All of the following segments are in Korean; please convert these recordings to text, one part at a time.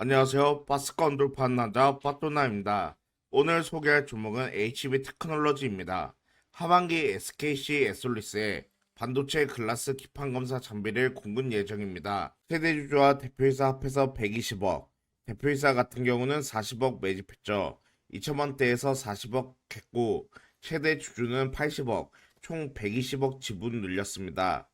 안녕하세요. 바스컨 돌파한 남자 빠또나입니다. 오늘 소개할 종목은 HB 테크놀로지입니다. 하반기 SKC 에솔리스에 반도체 글라스 기판 검사 장비를 공급 예정입니다. 세대 주주와 대표이사 합해서 120억, 대표이사 같은 경우는 40억 매집했죠. 2천만대에서 40억 했고 최대 주주는 80억, 총 120억 지분 늘렸습니다.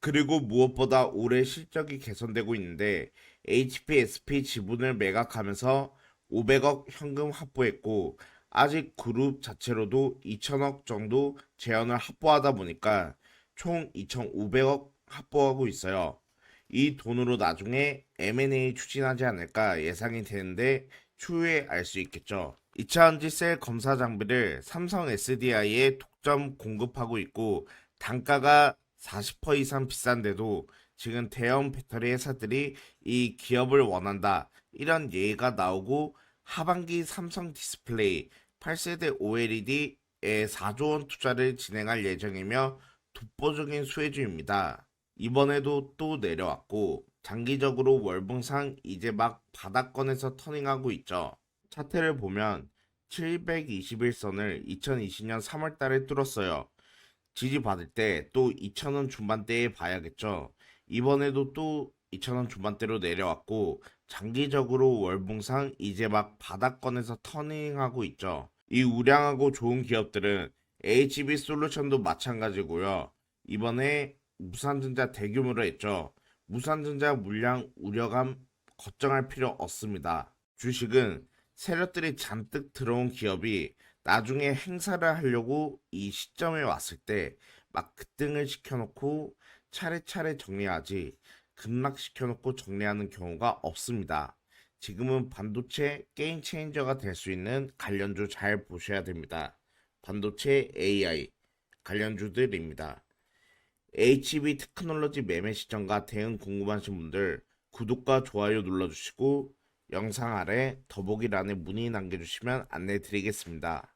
그리고 무엇보다 올해 실적이 개선되고 있는데 HPSP 지분을 매각하면서 500억 현금 확보했고 아직 그룹 자체로도 2천억 정도 재원을 확보하다 보니까 총 2,500억 확보하고 있어요. 이 돈으로 나중에 M&A 추진하지 않을까 예상이 되는데 추후에 알 수 있겠죠. 2차원지 셀 검사 장비를 삼성 SDI에 독점 공급하고 있고 단가가 40% 이상 비싼데도 지금 대형 배터리 회사들이 이 기업을 원한다. 이런 예가 나오고 하반기 삼성 디스플레이 8세대 OLED에 4조 원 투자를 진행할 예정이며 독보적인 수혜주입니다. 이번에도 또 내려왔고 장기적으로 월봉상 이제 막 바닥권에서 터닝하고 있죠. 차트를 보면 721선을 2020년 3월 달에 뚫었어요. 지지받을 때 또 2,000원 중반대에 봐야겠죠. 이번에도 또 2,000원 중반대로 내려왔고 장기적으로 월봉상 이제 막 바닥권에서 터닝하고 있죠. 이 우량하고 좋은 기업들은 HB 솔루션도 마찬가지고요. 이번에 무산전자 대규모로 했죠. 무산전자 물량 우려감 걱정할 필요 없습니다. 주식은 세력들이 잔뜩 들어온 기업이 나중에 행사를 하려고 이 시점에 왔을 때 막 급등을 시켜놓고 차례차례 정리하지 급락시켜놓고 정리하는 경우가 없습니다. 지금은 반도체 게임 체인저가 될 수 있는 관련주 잘 보셔야 됩니다. 반도체 AI 관련주들입니다. HB 테크놀로지 매매 시점과 대응 궁금하신 분들 구독과 좋아요 눌러주시고 영상 아래 더보기란에 문의 남겨주시면 안내 드리겠습니다.